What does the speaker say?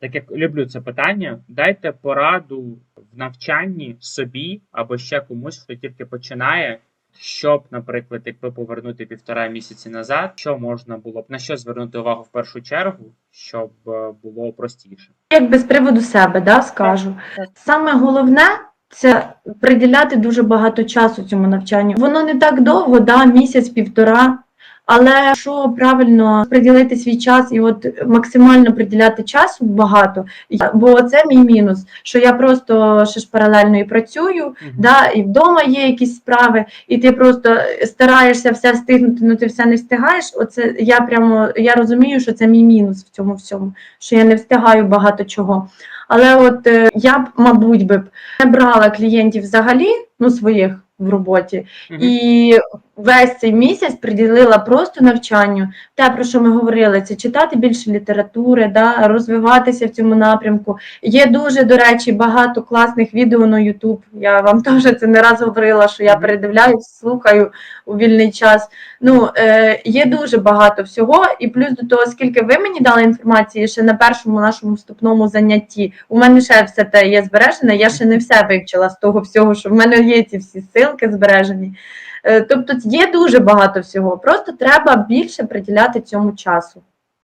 так як люблю це питання, дайте пораду в навчанні собі або ще комусь, хто тільки починає, щоб, наприклад, якби повернути півтора місяці назад, що можна було б на що звернути увагу в першу чергу, щоб е, було простіше. Як з приводу себе, да, скажу. Саме головне це приділяти дуже багато часу цьому навчанню. Воно не так довго, да, місяць-півтора. Але якщо правильно приділити свій час і от максимально приділяти часу багато, бо це мій мінус, що я просто ще ж паралельно і працюю, Мгм. да, і вдома є якісь справи, і ти просто стараєшся все встигнути, ну ти все не встигаєш. Оце я прямо я розумію, що це мій мінус в цьому всьому, що я не встигаю багато чого. Але от е, я б, мабуть, би не брала клієнтів взагалі, ну своїх в роботі, Мгм. і весь цей місяць приділила просто навчанню. Те, про що ми говорили, це читати більше літератури, да, розвиватися в цьому напрямку. Є дуже, до речі, багато класних відео на YouTube. Я вам теж це не раз говорила, що я передивляюсь, слухаю у вільний час. Ну, е, є дуже багато всього, і плюс до того, скільки ви мені дали інформації ще на першому нашому вступному занятті, у мене ще все те є збережене, я ще не все вивчила з того всього, що в мене є ці всі ссылки збережені. Е, Тобто є дуже багато всього. Просто треба більше приділяти цьому часу.